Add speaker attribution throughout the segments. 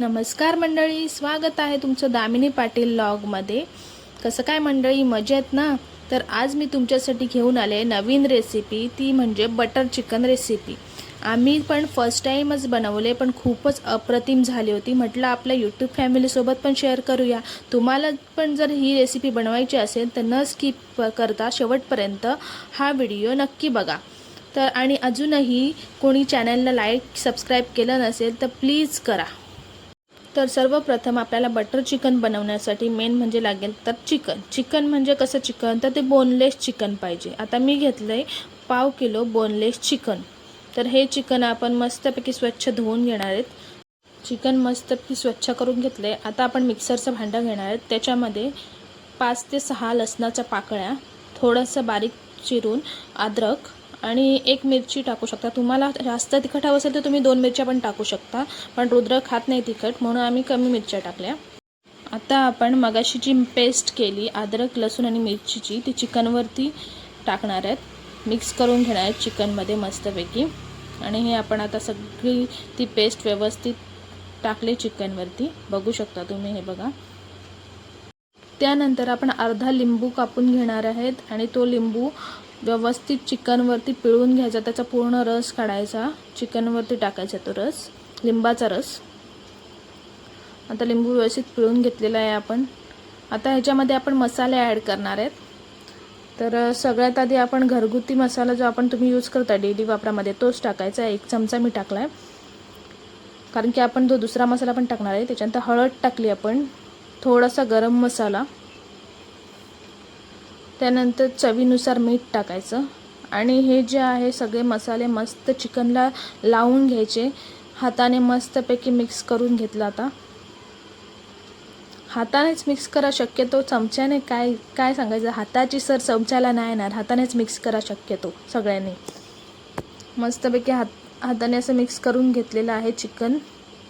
Speaker 1: नमस्कार मंडळी स्वागत आहे तुमचं दामिनी पाटील लॉगमध्ये. कसं काय मंडळी मजेत ना? तर आज मी तुमच्यासाठी घेऊन आले नवीन रेसिपी ती म्हणजे बटर चिकन रेसिपी आम्ही पण फर्स्ट टाईमच बनवले पण खूपच अप्रतिम झाली होती. म्हटलं आपल्या यूट्यूब फॅमिलीसोबत पण शेअर करूया. तुम्हाला पण जर ही रेसिपी बनवायची असेल तर न स्किप करता शेवटपर्यंत हा व्हिडिओ नक्की बघा. तर आणि अजूनही कोणी चॅनलला लाईक सबस्क्राईब केलं नसेल तर प्लीज करा. तर सर्वप्रथम आपल्याला बटर चिकन बनवण्यासाठी मेन म्हणजे लागेल तर चिकन चिकन म्हणजे कसं चिकन तर ते बोनलेस चिकन पाहिजे. आता मी घेतलं आहे पाव किलो बोनलेस चिकन तर हे चिकन आपण मस्तपैकी स्वच्छ धुवून घेणार आहेत. चिकन मस्तपैकी स्वच्छ करून घेतलं आहे आता आपण मिक्सरचं भांडं घेणार आहेत. त्याच्यामध्ये पाच ते सहा लसणाच्या पाकळ्या थोडंसं बारीक चिरून अद्रक आणि एक मिरची टाकू शकता. तुम्हाला जास्त तिखट हवं असेल तर तुम्ही दोन मिरच्या पण टाकू शकता पण रुद्र खात नाही तिखट म्हणून आम्ही कमी मिरच्या टाकल्या. आता आपण मगाशी जी पेस्ट केली अद्रक लसूण आणि मिरचीची ती चिकनवरती टाकणार आहेत. मिक्स करून घेणार आहेत चिकनमध्ये मस्तपैकी. आणि हे आपण आता सगळी ती पेस्ट व्यवस्थित टाकली चिकनवरती. बघू शकता तुम्ही हे बघा. त्यानंतर आपण अर्धा लिंबू कापून घेणार आहेत आणि तो लिंबू व्यवस्थित चिकनवरती पिळून घ्यायचा त्याचा पूर्ण रस काढायचा. चिकनवरती टाकायचा तो रस लिंबाचा रस. आता लिंबू व्यवस्थित पिळून घेतलेला आहे आपण. आता ह्याच्यामध्ये आपण मसाले ॲड करणार आहेत. तर सगळ्यात आधी आपण घरगुती मसाला जो आपण तुम्ही यूज करता डेली वापरामध्ये तोच टाकायचा एक चमचा मी टाकला आहे कारण की आपण तो दुसरा मसाला पण टाकणार आहे त्याच्यानंतर हळद टाकली आपण. थोडासा गरम मसाला. त्यानंतर चवीनुसार मीठ टाकायचं. आणि हे जे आहे सगळे मसाले मस्त चिकनला लावून घ्यायचे. हाताने मस्तपैकी मिक्स करून घेतलं आता. हातानेच मिक्स करा शक्यतो चमच्याने काय काय सांगायचं? हाताची सर चमच्याला नाही येणार. हातानेच मिक्स करा शक्यतो सगळ्यांनी. मस्तपैकी हात हाताने असं मिक्स करून घेतलेलं आहे चिकन.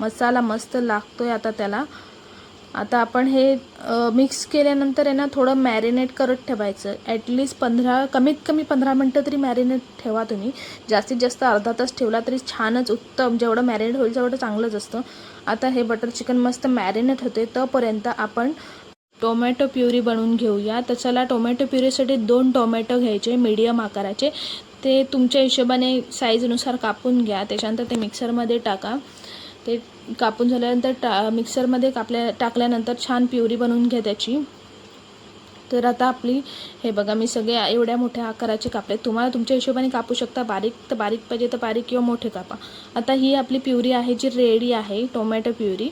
Speaker 1: मसाला मस्त लागतोय आता त्याला. आता आपण हे मिक्स केल्यानंतर आहे ना थोडं मॅरिनेट करत ठेवायचं. ॲटलिस्ट पंधरा कमीत कमी पंधरा मिनटं तरी मॅरिनेट ठेवा तुम्ही. जास्तीत जास्त अर्धा तास ठेवला तरी छानच उत्तम. जेवढं मॅरिनेट होईल तेवढं चांगलंच असतं. आता हे बटर चिकन मस्त मॅरिनेट होते. तोपर्यंत आपण टोमॅटो प्युरी बनवून घेऊया. तर चला टोमॅटो प्युरीसाठी दोन टोमॅटो घ्यायचे मीडियम आकाराचे. ते तुमच्या हिशोबाने साईजनुसार कापून घ्या. त्याच्यानंतर ते मिक्सरमध्ये टाका. ते कापून झाल्यानंतर टा मिक्सरमध्ये कापल्या टाकल्यानंतर छान प्युरी बनवून घ्या त्याची. तर आता आपली हे बघा मी सगळे एवढ्या मोठ्या आकाराचे कापले. तुम्हाला तुमच्या हिशोबाने कापू शकता. बारीक तर बारीक पाहिजे तर बारीक किंवा मोठे कापा. आता ही आपली प्युरी आहे जी रेडी आहे टोमॅटो प्युरी.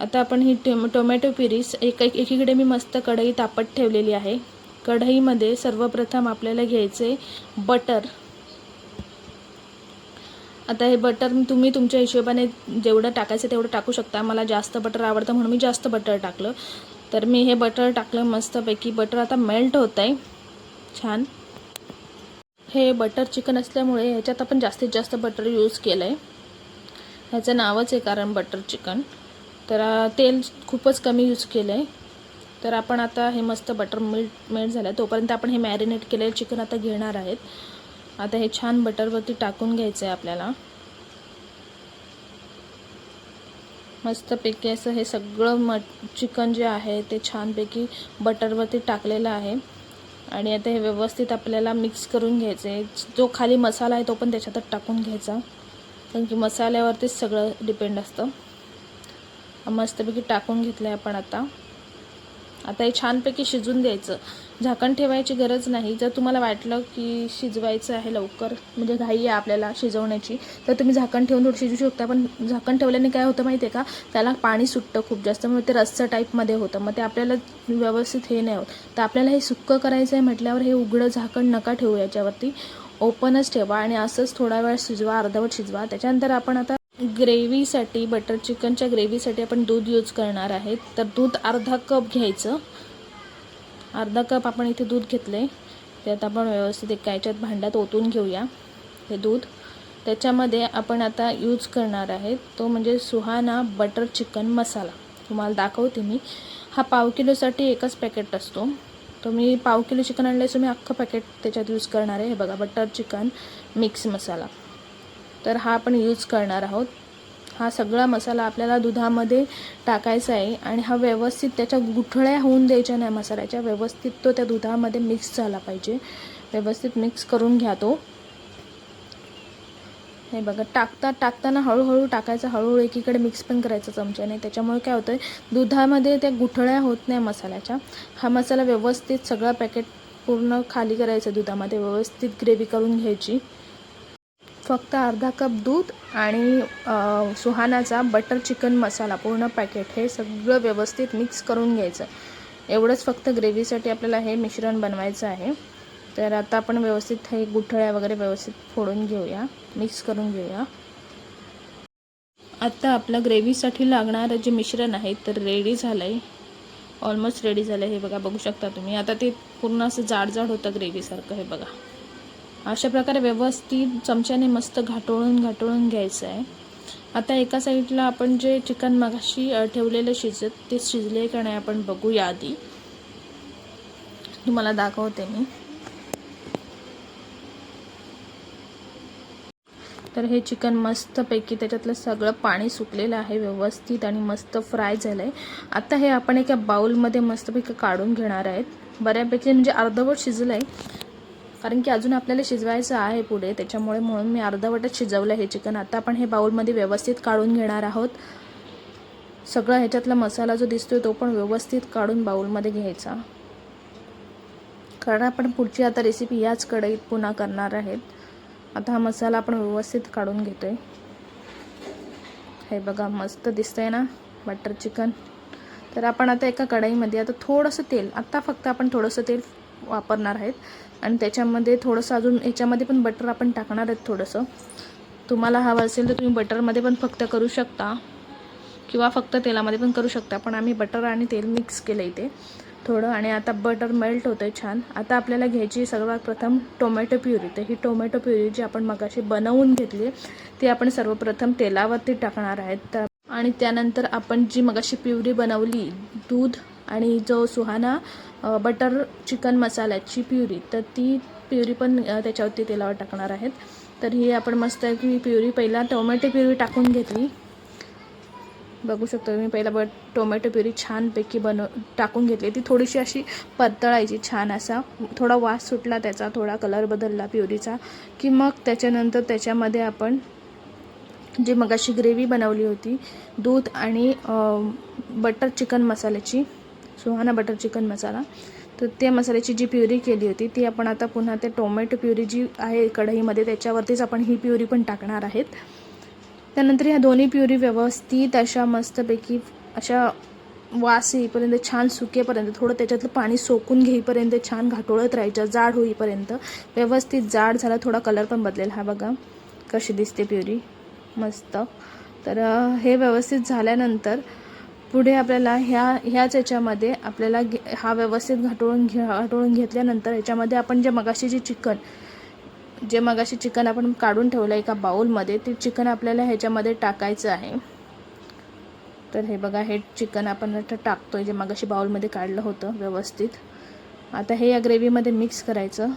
Speaker 1: आता आपण ही टो टोमॅटो प्युरी एक एकीकडे मी मस्त कढई तापत ठेवलेली आहे. कढईमध्ये सर्वप्रथम आपल्याला घ्यायचे बटर. आता हे बटर तुम्ही तुमच्या हिशोबाने जेवढं टाकायचं तेवढं टाकू शकता. मला जास्त बटर आवडतं म्हणून मी जास्त बटर टाकलं. तर मी हे बटर टाकलं मस्तपैकी. बटर आता मेल्ट होत आहे छान. हे बटर चिकन असल्यामुळे ह्याच्यात आपण जास्तीत जास्त बटर यूज केलं आहे ह्याचं नावच आहे कारण बटर चिकन तर तेल खूपच कमी यूज केलं आहे तर आपण आता हे मस्त बटर मिल्ट मेल्ट झालं आहे तोपर्यंत आपण हे मॅरिनेट केलेलं चिकन आता घेणार आहेत. आता हे छान बटरवरती टाकून घ्यायचं आहे आपल्याला. मस्तपैकी असं हे सगळं मट चिकन जे आहे ते छानपैकी बटरवरती टाकलेलं आहे. आणि आता हे व्यवस्थित आपल्याला मिक्स करून घ्यायचं आहे जो खाली मसाला आहे तो पण त्याच्यातच टाकून घ्यायचा. कारण की मसाल्यावरतीच सगळं डिपेंड असतं. मस्तपैकी टाकून घेतलं आहे आपण आता. आता हे छानपैकी शिजून द्यायचं. झाकण ठेवायची गरज नाही. जर तुम्हाला वाटलं की शिजवायचं आहे लवकर म्हणजे घाई आहे आपल्याला शिजवण्याची तर तुम्ही झाकण ठेवून थोडं शिजू शकता. पण झाकण ठेवल्याने काय होतं माहिती आहे का? त्याला पाणी सुटतं खूप जास्त. मग ते रस्सं टाईपमध्ये होतं. मग ते आपल्याला व्यवस्थित हे नाही होत. तर आपल्याला हे सुक्कं करायचं आहे म्हटल्यावर हे उघडं झाकण नका ठेवू याच्यावरती. ओपनच ठेवा आणि असंच थोडा वेळ शिजवा अर्धवट शिजवा. त्याच्यानंतर आपण आता ग्रेव्हीसाठी बटर चिकनच्या ग्रेव्हीसाठी आपण दूध यूज करणार आहेत तर दूध अर्धा कप घ्यायचं. अर्धा कप आपण इथे दूध घेतलं आहे त्यात आपण व्यवस्थित एका याच्यात भांड्यात ओतून घेऊया हे दूध. त्याच्यामध्ये आपण आता यूज करणार आहे तो म्हणजे सुहाना बटर चिकन मसाला तुम्हाला दाखवते मी. हा पाव किलोसाठी एकच पॅकेट असतो. तो मी पाव किलो चिकन आणलं आहे मी अख्खं पॅकेट त्याच्यात यूज करणार आहे. हे बघा बटर चिकन मिक्स मसाला तर हा आपण यूज करणार आहोत. हा सगळा मसाला आपल्याला दुधामध्ये टाकायचा आहे आणि हा व्यवस्थित त्याच्या गुठळ्या होऊन द्यायच्या नाही मसाल्याच्या. व्यवस्थित तो त्या दुधामध्ये मिक्स झाला पाहिजे. व्यवस्थित मिक्स करून घ्या तो. हे बघा टाकता टाकताना हळूहळू टाकायचं हळूहळू एकीकडे मिक्स पण करायचं चमच्याने त्याच्यामुळे काय होतं आहे दुधामध्ये त्या गुठळ्या होत नाही मसाल्याच्या. हा मसाला व्यवस्थित सगळा पॅकेट पूर्ण खाली करायचं दुधामध्ये. व्यवस्थित ग्रेव्ही करून घ्यायची. फक्त अर्धा कप दूध आणि सुहानाचा बटर चिकन मसाला पूर्ण पॅकेट हे सगळं व्यवस्थित मिक्स करून घ्यायचं. एवढंच फक्त ग्रेव्हीसाठी आपल्याला हे मिश्रण बनवायचं आहे. तर आता आपण व्यवस्थित हे गुठळ्या वगैरे व्यवस्थित फोडून घेऊया मिक्स करून घेऊया. आत्ता आपलं ग्रेव्हीसाठी लागणारं जे मिश्रण आहे तर रेडी झालं आहे ऑलमोस्ट रेडी झालं आहे हे बघा बघू शकता तुम्ही. आता ते पूर्ण असं जाड जाड होतं ग्रेव्हीसारखं हे बघा. अशा प्रकारे व्यवस्थित चमच्याने मस्त घाटोळून घाटोळून घ्यायचं आहे. आता एका साईडला आपण जे चिकन मगाशी ठेवलेलं शिजत ते शिजले का नाही आपण बघूया आधी. तुम्हाला दाखवते मी. तर हे चिकन मस्तपैकी त्याच्यातलं सगळं पाणी सुकलेलं आहे व्यवस्थित आणि मस्त फ्राय झालं आहे आता हे आपण एका बाऊलमध्ये मस्तपैकी काढून घेणार आहेत. बऱ्यापैकी म्हणजे अर्धवट शिजलं आहे कारण की अजून आपल्याला शिजवायचं आहे पुढे त्याच्यामुळे म्हणून मी अर्धवटच शिजवलं हे चिकन. आता आपण हे बाउलमध्ये व्यवस्थित काढून घेणार आहोत. सगळा ह्याच्यातला मसाला जो दिसतोय तो पण व्यवस्थित काढून बाउलमध्ये घ्यायचा. कारण आपण पुढची आता रेसिपी याच कढईत पुन्हा करणार आहेत. आता हा मसाला आपण व्यवस्थित काढून घेतोय. हे बघा मस्त दिसतंय ना बटर चिकन. तर आपण आता एका कढईमध्ये आता थोडंसं तेल आत्ता फक्त आपण थोडंसं तेल वापरणार आहेत. आणि त्याच्यामध्ये थोडंसं अजून याच्यामध्ये पण बटर आपण टाकणार आहेत थोडंसं. तुम्हाला हवं असेल तर तुम्ही बटरमध्ये पण फक्त करू शकता. किंवा फक्त तेलामध्ये पण करू शकता. पण आम्ही बटर आणि तेल मिक्स केलं इथे. थोडं आणि आता बटर मेल्ट होतं आहे छान. आता आपल्याला घ्यायची सर्वात प्रथम टोमॅटो प्युरी तर ही टोमॅटो प्युरी जी आपण मगाशी बनवून घेतली ती आपण सर्वप्रथम तेलावरती टाकणार आहेत. तर आणि त्यानंतर आपण जी मगाशी प्युरी बनवली दूध आणि जो सुहाना बटर चिकन मसाल्याची प्युरी तर ती प्युरी पण त्याच्यावरती तेलावर टाकणार आहेत. तर ही आपण मस्त की प्युरी पहिला टोमॅटो प्युरी टाकून घेतली. बघू शकतो मी पहिला बट टोमॅटो प्युरी छानपैकी बनव टाकून घेतली. ती थोडीशी अशी पातळायची छान असा. थोडा वास सुटला त्याचा थोडा कलर बदलला प्युरीचा. की मग त्याच्यानंतर त्याच्यामध्ये आपण जी मगाशी ग्रेव्ही बनवली होती दूध आणि बटर चिकन मसाल्याची सुहाना बटर चिकन मसाला. तर त्या मसाल्याची जी प्युरी केली होती ती आपण आता पुन्हा ते टोमॅटो प्युरी जी आहे कढईमध्ये त्याच्यावरतीच आपण ही प्युरी पण टाकणार आहेत. त्यानंतर ह्या दोन्ही प्युरी व्यवस्थित अशा मस्तपैकी अशा वास येईपर्यंत छान सुकेपर्यंत थोडं त्याच्यातलं पाणी सोकून घेईपर्यंत छान घाटोळत राहायचं जाड होईपर्यंत व्यवस्थित जाड झाला थोडा कलर पण बदलेल. हा बघा कशी दिसते प्युरी. मस्त. तर हे व्यवस्थित झाल्यानंतर पुढे आपल्याला ह्या ह्याच याच्यामध्ये आपल्याला घे- हा व्यवस्थित घाटोळून घे घाटोळून घेतल्यानंतर याच्यामध्ये आपण जे मगाशी जे चिकन जे मगाशी चिकन आपण काढून ठेवलं एका बाउलमध्ये ते चिकन आपल्याला ह्याच्यामध्ये टाकायचं आहे. तर हे बघा हे चिकन आपण आता आहे जे मगाशी बाऊलमध्ये काढलं होतं व्यवस्थित. आता हे या ग्रेव्हीमध्ये मिक्स करायचं.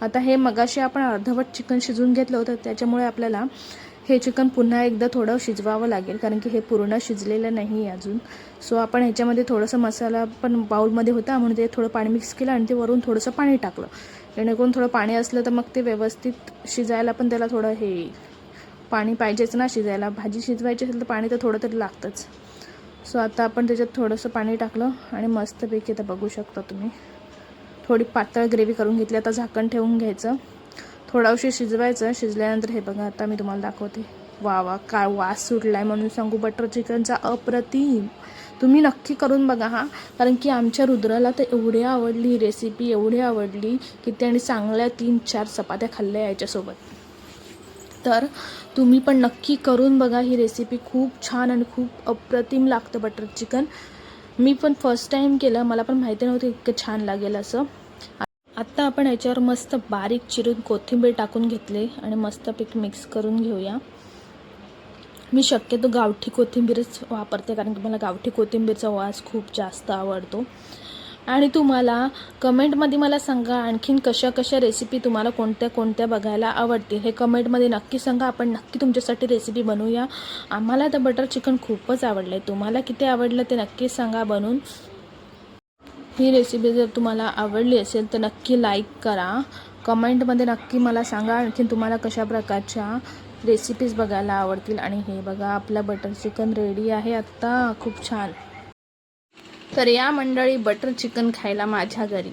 Speaker 1: आता हे मगाशी आपण अर्धवट चिकन शिजवून घेतलं होतं त्याच्यामुळे आपल्याला हे चिकन पुन्हा एकदा थोडं शिजवावं लागेल कारण की हे पूर्ण शिजलेलं नाही आहे अजून. सो आपण ह्याच्यामध्ये थोडंसं मसाला पण बाऊलमध्ये होता म्हणून ते थोडं पाणी मिक्स केलं आणि ते वरून थोडंसं पाणी टाकलं. जेणेकरून थोडं पाणी असलं तर मग ते व्यवस्थित शिजायला पण त्याला थोडं हे येईल. पाणी पाहिजेच ना शिजायला. भाजी शिजवायची असेल तर पाणी तर थोडं तरी लागतंच. सो आता आपण त्याच्यात थोडंसं पाणी टाकलं आणि मस्तपैकी आता बघू शकता तुम्ही. थोडी पातळ ग्रेव्ही करून घेतली आता झाकण ठेवून घ्यायचं. थोडा उशीर शिजवायचं शिजल्यानंतर हे बघा आता मी तुम्हाला दाखवते. वा वा काय वास सुटला आहे म्हणून सांगू बटर चिकनचा अप्रतिम. तुम्ही नक्की करून बघा हा. कारण की आमच्या रुद्राला तर एवढी आवडली ही रेसिपी एवढी आवडली की त्याने चांगल्या तीन चार चपात्या खाल्ल्या याच्यासोबत. तर तुम्ही पण नक्की करून बघा ही रेसिपी खूप छान आणि खूप अप्रतिम लागतं बटर चिकन मी पण फर्स्ट टाईम केलं मला पण माहिती नव्हतं इतकं छान लागेल असं. आत्ता आपण याच्यावर मस्त बारीक चिरून कोथिंबीर टाकून घेतले आणि मस्त पीक मिक्स करून घेऊया. मी शक्यतो गावठी कोथिंबीरच वापरते कारण की मला गावठी कोथिंबीरचा वास खूप जास्त आवडतो. आणि तुम्हाला कमेंटमध्ये मला सांगा आणखीन कशा कशा रेसिपी तुम्हाला कोणत्या कोणत्या बघायला आवडतील. हे कमेंटमध्ये नक्की सांगा. आपण नक्की तुमच्यासाठी रेसिपी बनवूया. आम्हाला तर बटर चिकन खूपच आवडलं आहे तुम्हाला किती आवडलं ते नक्कीच सांगा बनवून ही रेसिपी जर तुम्हाला आवडली असेल तर नक्की लाईक करा. कमेंटमध्ये नक्की मला सांगा आणखीन तुम्हाला कशा प्रकारच्या रेसिपीज बघायला आवडतील. आणि हे बघा आपलं बटर चिकन रेडी आहे आत्ता. खूप छान. तर या मंडळी बटर चिकन खायला माझ्या घरी.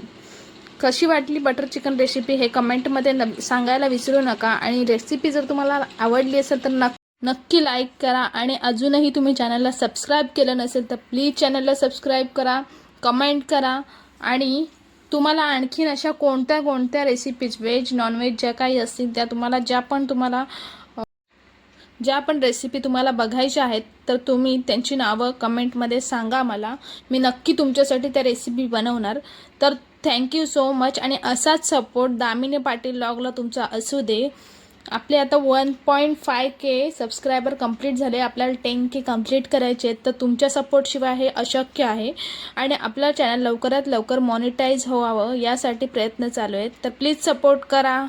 Speaker 1: कशी वाटली बटर चिकन रेसिपी हे कमेंटमध्ये न सांगायला विसरू नका. आणि रेसिपी जर तुम्हाला आवडली असेल तर नक्की नक्की लाईक करा. आणि अजूनही तुम्ही चॅनलला सबस्क्राईब केलं नसेल तर प्लीज चॅनलला सबस्क्राईब करा. कमेंट करा आणि तुम्हाला आणखीन अशा कोणत्या कोणत्या रेसिपीज व्हेज नॉनव्हेज ज्या काही असतील त्या तुम्हाला ज्या पण तुम्हाला ज्या पण रेसिपी तुम्हाला बघायच्या आहेत तर तुम्ही त्यांची नावं कमेंटमध्ये सांगा मला. मी नक्की तुमच्यासाठी त्या रेसिपी बनवणार. तर थँक्यू सो मच आणि असाच सपोर्ट दामिनी पाटील लॉगला तुमचा असू दे. आपले आता one point five K subscriber complete झाले आपल्याला टेन के कंप्लीट करायचे आहेत तर तुमच्या सपोर्टशिवाय हे अशक्य आहे. आणि आपलं चॅनल लवकरात लवकर मॉनिटाईज व्हावं यासाठी प्रयत्न चालू आहेत. तर प्लीज सपोर्ट करा.